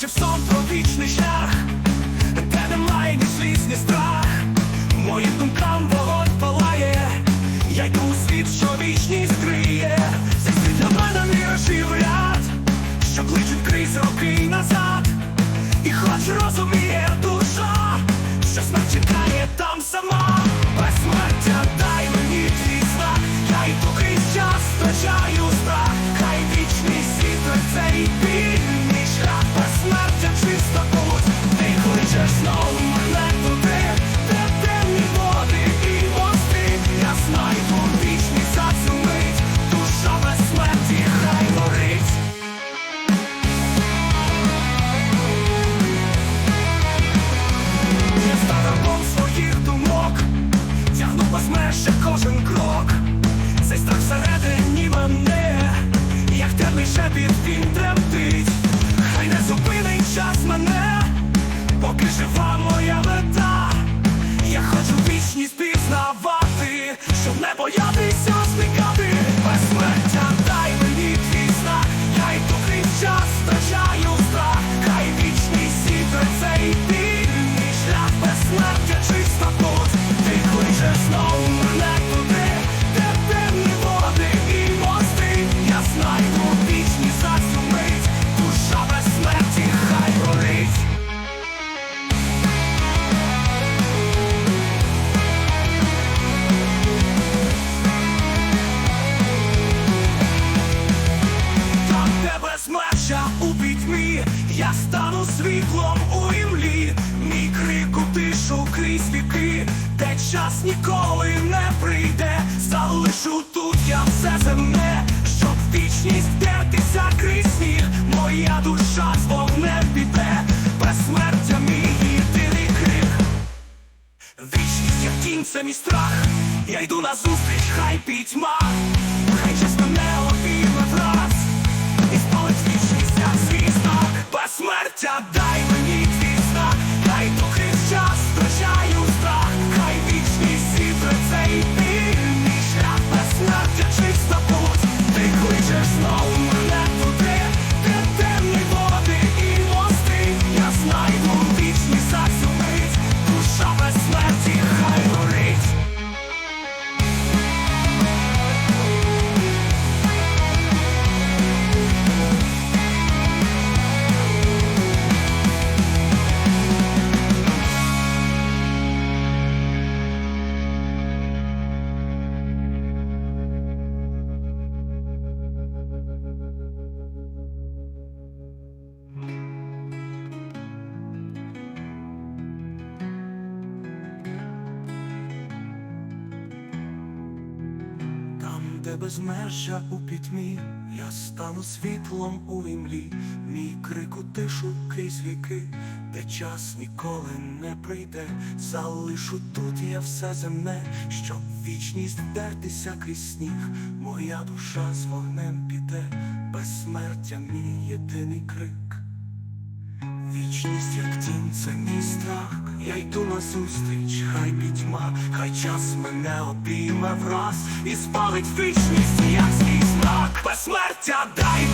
бачив сон про вічний шлях, де немає ні сліз, ні страх. Щоб у пітьмі, я стану світлом у імлі, мій крик у тишу крізь віки, де час ніколи не прийде, залишу тут я все земне, щоб вічність дертися крізь сніг, моя душа з вогнем піде, безсмертя мій єдиний крик. Вічність як тінь, це мій страх, я йду на зустріч, хай пітьма, Там, де безмежжя у пітьмі, я стану світлом у імлі, мій крик у тишу крізь віки, де час ніколи не прийде, залишу тут я все земне, щоб вічність вдертися крізь сніг, моя душа з вогнем піде, безсмертя мій єдиний крик. Вічність, як тінь, це мій страх, я йду на зустріч, хай пітьма, хай час мене обійме враз і спалить вічність, як свій знак, безсмертя, дай